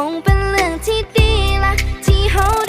คงเป็นเรื่องที่ดีละที่เขา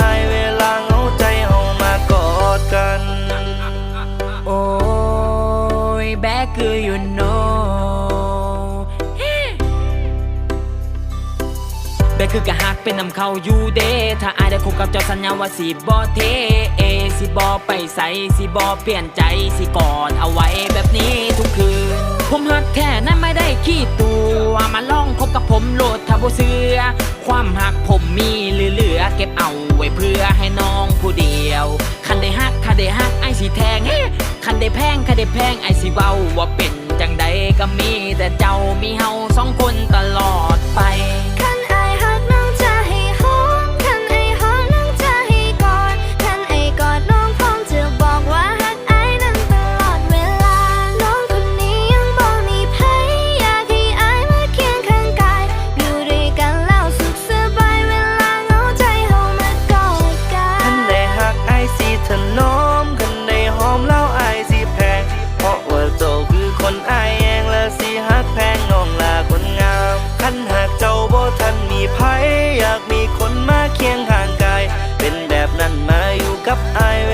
อายเวลาเงาใจเอามากอดกัน โอ้ยแบกคืออยู่โนแบคือกะหักเป็นนำเข้าอยู่เดถ้าอายได้คบกับเจ้าสัญญาว่าสิบ่เทเอสิบ่ไปใสสิบ่เปลี่ยนใจสิกอดเอาไว้แบบนี้ทุกคืน ผมหักแค่นั้นไม่ได้ขี้ตัวมาลองคบกับผมโหลดถ้าบ่เสือความหักผมมี เก็บเอาไว้เพื่อให้น้องผู้เดียว คันได้ฮักคันได้ฮักไอายสิแทงเฮ้คันได้แพงคันได้แพงไอายสิเว้าว่าเป็นจังใดก็มีแต่เจ้ามีเฮาสองคนตลอดไป คันหากเจ้าบ่ทันมีไผอยากมีคนมาเคียงข้างกาย เป็นแบบนั้นมาอยู่กับไอายเว